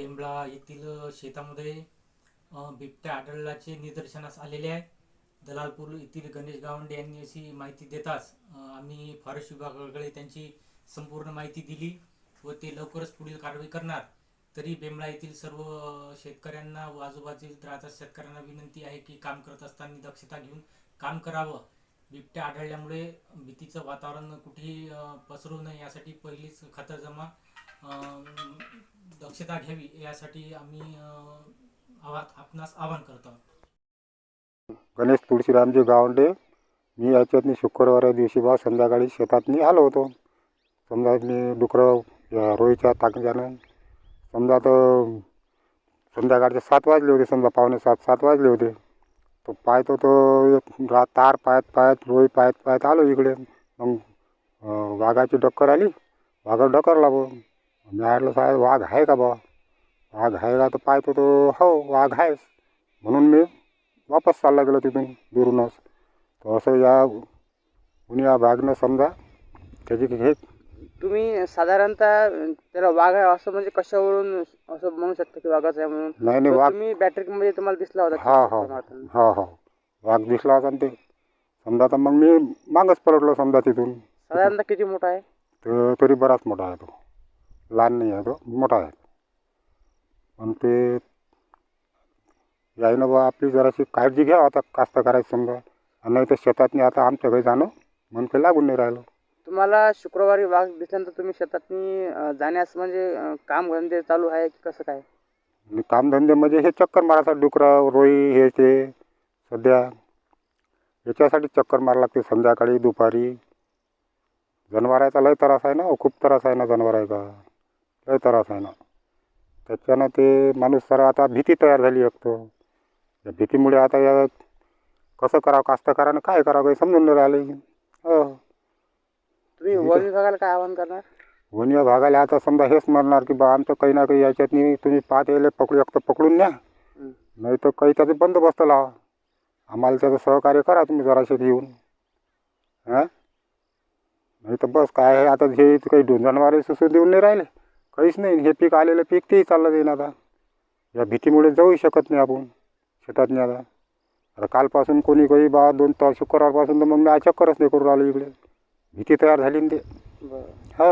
बेंबळा येथील शेतामध्ये बिबट्या आढळल्याचे निदर्शनास आलेले आहे. दलालपूर येथील गणेश गावंडे यांनी अशी माहिती देताच आम्ही फॉरेस्ट विभागाकडे त्यांची संपूर्ण माहिती दिली व ते लवकरच पुढील कारवाई करणार. तरी बेंबळा येथील सर्व शेतकऱ्यांना व आजूबाजूला राहतात शेतकऱ्यांना विनंती आहे की काम करत असताना दक्षता घेऊन काम करावं. बिबट्या आढळल्यामुळे भीतीचं वातावरण कुठेही पसरू नये यासाठी पहिलीच खातरजमा दक्षता घ्यावी यासाठी आम्ही आवा आपणास आवाहन करतो गणेश तुळशीरामजी गावंडे मी याच्यातनी शुक्रवार दिवशी बा संध्याकाळी शेतातनी आलो होतो. समजा मी डुकरं रोईच्या टाकल्यानं समजा तर संध्याकाळचे सात वाजले होते समजा पावणे सात सात वाजले होते. तो पाहतो तो एक रा तार पाहत पाहत रोई पाहत पाहत आलो इकडे. मग वाघाची डक्कर आली. वाघा डकर बा मी म्हटलं साहेब वाघ आहे का बा? वाघ आहे का तर पाहतो तो. हो वाघ आहेच. म्हणून मी वापस चालला गेलो तिथून दुरूनच. तर असं या उन्हा बागनं समजा त्याची हे तुम्ही साधारणतः त्याला वाघ आहे असं म्हणजे कशावरून असं म्हणू शकता की वाघाचं आहे म्हणून? नाही नाही तर वाघ तुम्ही बॅटरी मध्ये तुम्हाला दिसला होता हा हा. मारताना. हा हा. वाघ दिसला होता ना ते. समजा तर मग मी मागच पलटलो समजा तिथून. साधारणतः किती मोठा आहे? तर तरी बराच मोठा आहे तो. लहान नाही आहे तो मोठा आहे. पण ते यायनं बा आपली जराशी काळजी घ्या आता कास्तकारायची समजा. आणि नाही तर शेतातनी आता आमच्या घरी जाणं मन काही लागून नाही राहिलं. तुम्हाला शुक्रवारी वाघ दिसल्यानंतर तुम्ही शेतातनी अं, जाण्यास म्हणजे अं, काम धंदे चालू आहे की कसं काय? आणि कामधंदे म्हणजे हे चक्कर मारायचा डुकरं रोई हे ते सध्या. याच्यासाठी चक्कर मारा लागते संध्याकाळी दुपारी. जनावराचा लय त्रास आहे ना खूप त्रास आहे ना जनावराचा लय त्रास आहे ना त्याच्यानं ते माणूस सर आता भीती तयार झाली एक तो या भीतीमुळे आता या कसं करावं कास्तकारानं काय करावं काही समजून नाही राहिले. हो. तुम्ही वन. विभागाला काय आवाहन करणार? वनिया भागाला आता समजा हेच म्हणणार की बा आमचं काही ना काही याच्यात नाही तुम्ही पाहत यायला पकडू एक तर पकडून न्या. नाही तर काही त्याचा बंदोबस्त लावा. आम्हाला त्याचं सहकार्य करा तुम्ही जराशे येऊन हां? नाही तर बस काय आहे? आता हे काही दोन जनावरे सुसू देऊन नाही राहिले. काहीच नाही. हे पीक आलेलं पीक तेही चाललं जाईन आता. या भीतीमुळे जाऊ शकत नाही आपण शेतात नाही आता आता कालपासून कोणी काही बा दोन तास शुक्रवारपासून तर मग मी चक्करच नाही करू राहिलो इकडे. भीती तयार झाली ना ते. हो.